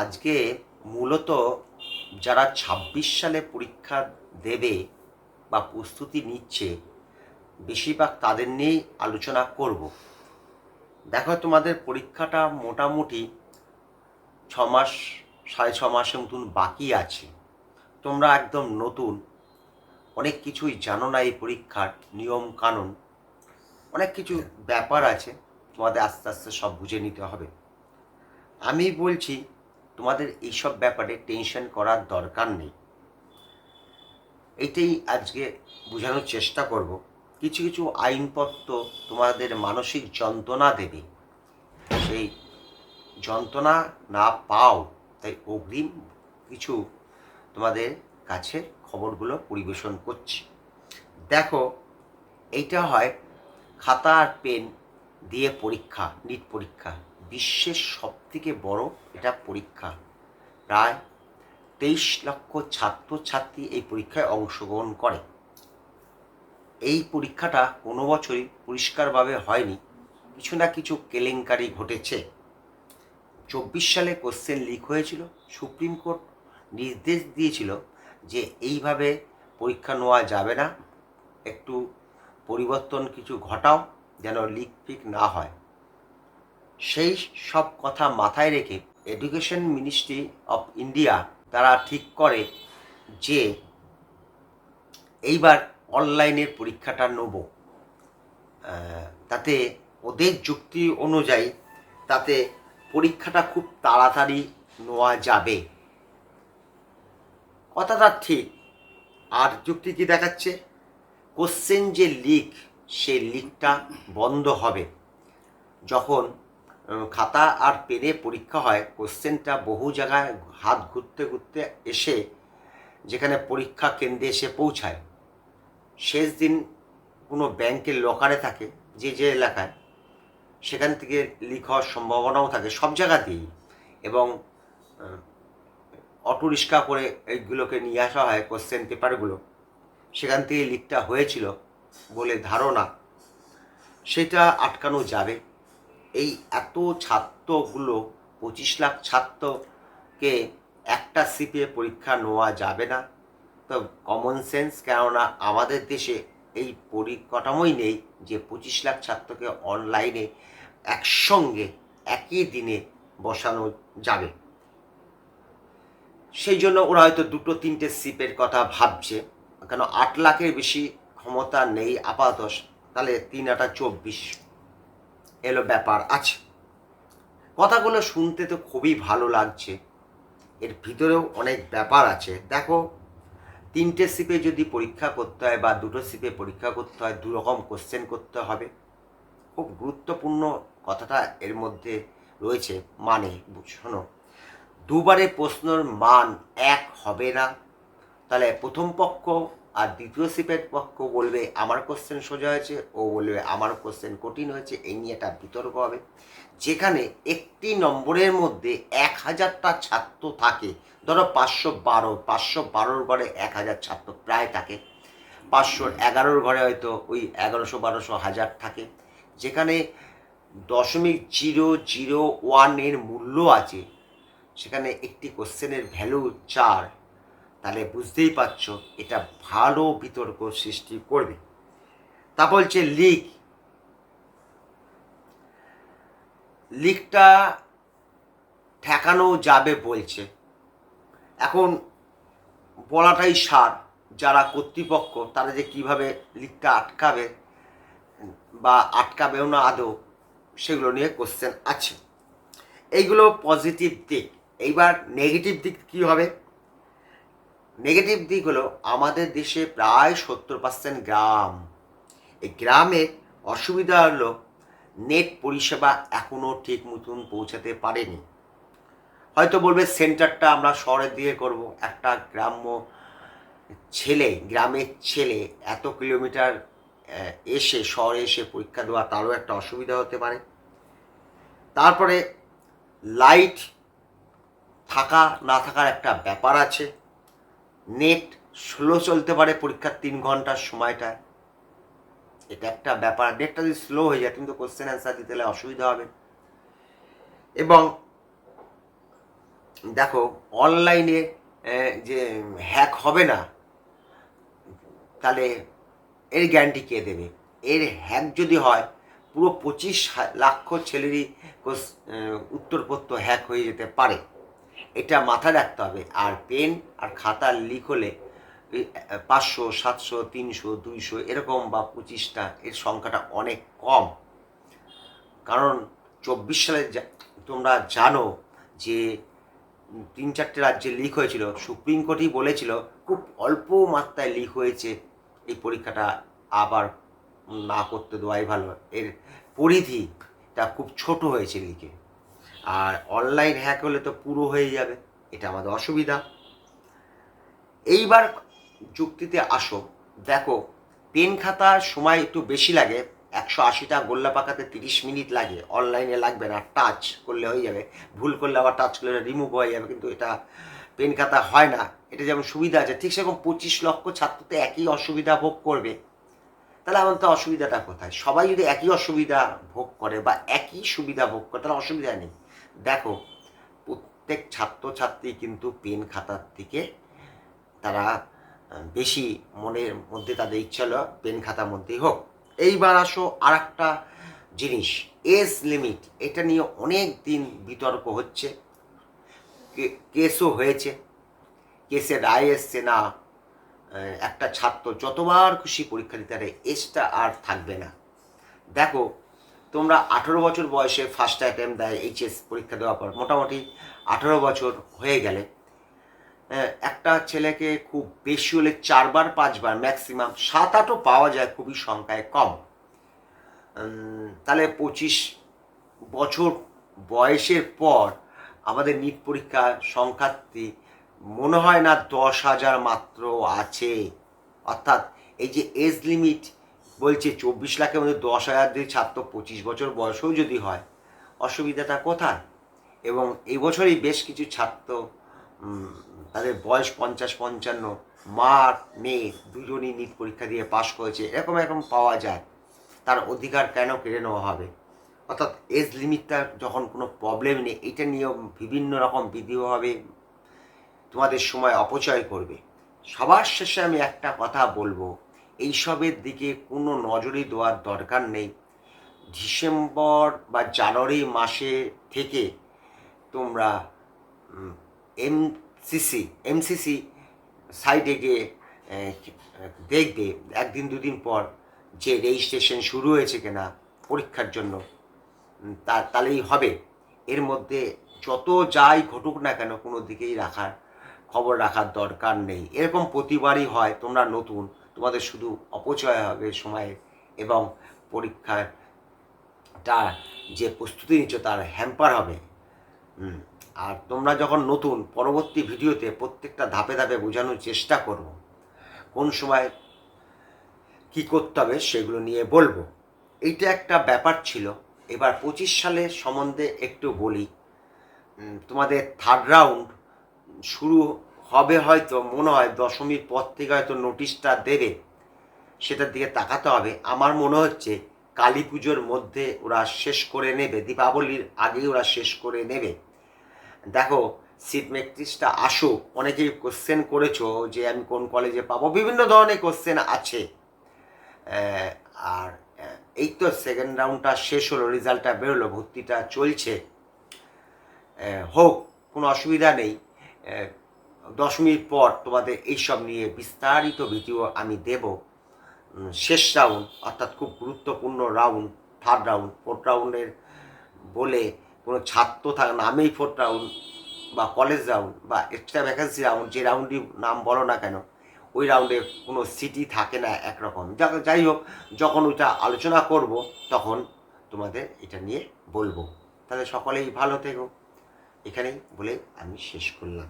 আজকে মূলত যারা ছাব্বিশ সালে পরীক্ষা দেবে বা প্রস্তুতি নিচ্ছে বেশিরভাগ তাদের নিয়েই আলোচনা করব। দেখো তোমাদের পরীক্ষাটা মোটামুটি ছ মাস সাড়ে ছ মাসের মতন বাকি আছে। তোমরা একদম নতুন অনেক কিছুই জানো না এই পরীক্ষার নিয়ম কানুন অনেক কিছু ব্যাপার আছে তোমাদের আস্তে আস্তে সব বুঝে নিতে হবে। আমি বলছি তোমাদের এইসব ব্যাপারে টেনশন করার দরকার নেই। এটাই আজকে বোঝানোর চেষ্টা করব। কিছু কিছু আইনপত্র তোমাদের মানসিক যন্ত্রণা দেবে। সেই যন্ত্রণা না পাও, তাই অগ্রিম কিছু তোমাদের কাছে খবরগুলো পরিবেশন করছি। দেখো, এইটা হয় খাতা আর পেন দিয়ে পরীক্ষা নিট পরীক্ষা। বিশ্বের সবথেকে বড় এটা পরীক্ষা। প্রায় তেইশ লক্ষ ছাত্রছাত্রী এই পরীক্ষায় অংশগ্রহণ করে। এই পরীক্ষাটা কোনো বছরই পরিষ্কারভাবে হয়নি। কিছু না কিছু কেলেঙ্কারি ঘটেছে। চব্বিশ সালে কোশ্চেন লিক হয়েছিল, সুপ্রিম কোর্ট নির্দেশ দিয়েছিল যে এইভাবে পরীক্ষা নেওয়া যাবে না, একটু পরিবর্তন কিছু ঘটাও, যেন লিক ফিক না হয়। সেই সব কথা মাথায় রেখে এডুকেশন মিনিস্ট্রি অফ ইন্ডিয়া তারা ঠিক করে যে এইবার অনলাইনের পরীক্ষাটা নেব। তাতে ওদের যুক্তি অনুযায়ী তাতে পরীক্ষাটা খুব তাড়াতাড়ি নেওয়া যাবে। কথাটা ঠিক। আর যুক্তি কি দেখাচ্ছে? কোশ্চেন যে লিক সে লিকটা বন্ধ হবে। যখন খাতা আর পেনে পরীক্ষা হয়, কোশ্চেনটা বহু জায়গায় হাত ঘুরতে ঘুরতে এসে যেখানে পরীক্ষা কেন্দ্রে এসে পৌঁছায়। শেষ দিন কোনো ব্যাংকের লকারে থাকে, যে যে এলাকায়, সেখান থেকে লিক হওয়ার সম্ভাবনাও থাকে সব জায়গাতেই এবং অটো রিক্সা করে এইগুলোকে নিয়ে আসা হয়, কোশ্চেন পেপারগুলো। সেখান থেকে লিকটা হয়েছিল বলে ধারণা, সেটা আটকানো যাবে। এই এত ছাত্রগুলো, পঁচিশ লাখ ছাত্রকে একটা সিপে পরীক্ষা নেওয়া যাবে না। তো কমন সেন্স কেননা আমাদের দেশে এই পরিকাঠামোই নেই যে পঁচিশ লাখ ছাত্রকে অনলাইনে একসঙ্গে, একই দিনে বসানো যাবে। সেই জন্য ওরা হয়তো দুটো, তিনটে সিপের কথা ভাবছে। কেন আট লাখের বেশি ক্ষমতা নেই আপাতত, তাহলে তিন আটা চব্বিশ এলো ব্যাপার আছে কথাগুলো শুনতে তো খুবই ভালো লাগছে। এর ভিতরেও অনেক ব্যাপার আছে। দেখো, তিনটে সিপে যদি পরীক্ষা করতে হয় বা দুটো সিপে পরীক্ষা করতে হয় দু রকম কোশ্চেন করতে হবে। খুব গুরুত্বপূর্ণ কথাটা এর মধ্যে রয়েছে মানে শোনো। দুবারে প্রশ্নর মান এক হবে না। তাহলে প্রথম পক্ষ আর দ্বিতীয় সিপের পক্ষ বলবে, আমার কোশ্চেন সোজা হয়েছে। ও বলবে, আমার কোশ্চেন কঠিন হয়েছে এই নিয়ে একটা বিতর্ক হবে। যেখানে একটি নম্বরের মধ্যে এক হাজারটা ছাত্র থাকে। ধরো পাঁচশো বারো, পাঁচশো বারোর ঘরে এক হাজার ছাত্র প্রায় থাকে। পাঁচশোর এগারোর ঘরে হয়তো ওই এগারোশো বারোশো হাজার থাকে। যেখানে দশমিক জিরো জিরো ওয়ানের মূল্য আছে। সেখানে একটি কোশ্চেনের ভ্যালু চার। তাহলে বুঝতেই পারছ, এটা ভালো বিতর্ক সৃষ্টি করবে। তা বলছে লিক লিকটা ঠেকানো যাবে বলছে। এখন বলাটাই সার, যারা কর্তৃপক্ষ, তারা যে কীভাবে লিকটা আটকাবে বা আটকাবেও না আদৌ, সেগুলো নিয়ে কোশ্চেন আছে। এইগুলো পজিটিভ দিক। এইবার নেগেটিভ দিক কী হবে? নেগেটিভ দিক হলো আমাদের দেশে প্রায় সত্তর পার্সেন্ট গ্রাম। এই গ্রামে অসুবিধা হলো নেট পরিষেবা এখনও ঠিক মতন পৌঁছাতে পারেনি। হয়তো বলবে সেন্টারটা আমরা শহরের দিকে করব। একটা গ্রাম্য ছেলে, গ্রামের ছেলে এত কিলোমিটার এসে শহরে এসে পরীক্ষা দেওয়া, তারও একটা অসুবিধা হতে পারে। তারপরে লাইট থাকা, না থাকার একটা ব্যাপার আছে। নেট স্লো চলতে পারে পরীক্ষার তিন ঘণ্টার সময়টায় এটা একটা ব্যাপার। নেটটা যদি স্লো হয়ে যায় কিন্তু কোশ্চেন অ্যান্সার দিতে অসুবিধা হবে। এবং দেখো অনলাইনে যে হ্যাক হবে না, তাহলে এর গ্যারান্টি কে দেবে? এর হ্যাক যদি হয়, পুরো পঁচিশ লাখ ছেলেরই উত্তরপত্র হ্যাক হয়ে যেতে পারে। এটা মাথায় রাখতে হবে। আর পেন আর খাতা লিক হলে পাঁচশো, সাতশো, তিনশো, দুইশো এরকম বা পঁচিশটা এর সংখ্যাটা অনেক কম। কারণ চব্বিশ সালে তোমরা জানো যে, তিন চারটে রাজ্যে লিক হয়েছিল। সুপ্রিম কোর্টই বলেছিল খুব অল্প মাত্রায় লিক হয়েছে, এই পরীক্ষাটা আবার না করতে দেওয়াই ভালো। এর পরিধিটা খুব ছোট হয়েছে লিকে। আর অনলাইন হ্যাক হলে তো পুরো হয়ে যাবে, এটা আমাদের অসুবিধা। এইবার যুক্তিতে আসো, দেখো, পেন খাতার সময় একটু বেশি লাগে, একশো আশিটা গোল্লা পাকাতে তিরিশ মিনিট লাগে অনলাইনে লাগবে না টাচ করলে হয়ে যাবে, ভুল করলে আবার টাচ করলে রিমুভ হয়ে যাবে, কিন্তু এটা পেন খাতা হয় না, এটা যেমন সুবিধা আছে, ঠিক সেরকম পঁচিশ লক্ষ ছাত্র তো একই অসুবিধা ভোগ করবে। তাহলে আমার তো অসুবিধাটা কোথায়? সবাই যদি একই অসুবিধা ভোগ করে বা একই সুবিধা ভোগ করে, তাহলে অসুবিধা নেই। দেখো, প্রত্যেক ছাত্রছাত্রী কিন্তু পেন খাতার থেকে তারা বেশি মনের মধ্যে তাদের ইচ্ছা হলো পেন খাতার মধ্যেই হোক। এইবার আসো আর একটা জিনিস, এজ লিমিট। এটা নিয়ে অনেক দিন বিতর্ক হচ্ছে। কেসও হয়েছে। কেসে রায় এসছে না একটা ছাত্র যতবার খুশি পরীক্ষা দিতে পারে, এজটা আর থাকবে না। দেখো তোমরা আঠেরো বছর বয়সে ফার্স্ট অ্যাটেম্প দেয় এইচএস পরীক্ষা দেওয়ার পর। মোটামুটি আঠেরো বছর হয়ে গেলে আহ, একটা ছেলেকে খুব বেশি হলে চারবার পাঁচবার ম্যাক্সিমাম সাত আটও পাওয়া যায় খুবই সংখ্যায় কম। তাহলে পঁচিশ বছর বয়সের পর আমাদের নিট পরীক্ষা সংখ্যার্থী মনে হয় না দশ হাজার মাত্র আছে। অর্থাৎ এই যে এজ লিমিট বলছে, চব্বিশ লাখের মধ্যে দশ হাজার দিয়ে ছাত্র পঁচিশ বছর বয়সেও যদি হয় অসুবিধাটা কোথায়? এবং এই বছরই বেশ কিছু ছাত্র তাদের বয়স পঞ্চাশ পঞ্চান্ন, মা, মেয়ে দুজনই নিট পরীক্ষা দিয়ে পাশ করেছে, এরকম এরকম পাওয়া যায়। তার অধিকার কেন কেড়ে নেওয়া হবে? অর্থাৎ এজ লিমিটটা যখন কোনো প্রবলেম নেই, এটা নিয়েও বিভিন্ন রকম বিধিভাবে তোমাদের সময় অপচয় করবে। সবার শেষে আমি একটা কথা বলব এইসবের দিকে কোনো নজরই দেওয়ার দরকার নেই। ডিসেম্বর বা জানুয়ারি মাসে থেকে তোমরা এমসিসি এমসিসি সাইডে গিয়ে দেখবে একদিন দুদিন পর যে রেজিস্ট্রেশন শুরু হয়েছে কিনা পরীক্ষার জন্য তা, তাহলেই হবে। এর মধ্যে যত যাই ঘটুক না কেন কোনো দিকেই রাখার, খবর রাখার দরকার নেই। এরকম প্রতিবারই হয় তোমরা নতুন তোমাদের শুধু অপচয় হবে সময়ে এবং পরীক্ষাটা যে প্রস্তুতি নিচ্ছ তার হ্যাম্পার হবে। আর তোমরা যখন নতুন পরবর্তী ভিডিওতে প্রত্যেকটা ধাপে ধাপে বোঝানোর চেষ্টা করব, কোন সময় কি করতে হবে সেগুলো নিয়ে বলব। এইটা একটা ব্যাপার ছিল। এবার পঁচিশ সালের সম্বন্ধে একটু বলি। তোমাদের থার্ড রাউন্ড শুরু হবে হয়তো, মনে হয় দশমীর পর থেকে হয়তো নোটিশটা দেবে। সেটার দিকে তাকাতে হবে। আমার মনে হচ্ছে কালী পুজোর মধ্যে ওরা শেষ করে নেবে, দীপাবলির আগেই ওরা শেষ করে নেবে। দেখো সিট মেট্রিক্সটা আসুক অনেকেই কোশ্চেন করেছ যে আমি কোন কলেজে পাবো? বিভিন্ন ধরনের কোশ্চেন আছে। আর এই তো সেকেন্ড রাউন্ডটা শেষ হলো রেজাল্টটা বেরোলো, ভর্তিটা চলছে। হোক, কোনো অসুবিধা নেই। আহ, দশমীর পর তোমাদের এইসব নিয়ে বিস্তারিত ভিডিও আমি দেব। শেষ রাউন্ড অর্থাৎ খুব গুরুত্বপূর্ণ রাউন্ড থার্ড রাউন্ড ফোর্থ রাউন্ডের বলে কোনো ছাত্র থাক নামেই ফোর্থ রাউন্ড বা কলেজ রাউন্ড বা এক্সট্রা ভ্যাকেন্সি রাউন্ড যে রাউন্ডই নাম বলো না কেন ওই রাউন্ডে কোনো সিটি থাকে না একরকম। যা- যাই হোক যখন ওইটা আলোচনা করব তখন তোমাদের এটা নিয়ে বলব। তাহলে সকলেই ভালো থেকো। এখানেই বলে আমি শেষ করলাম।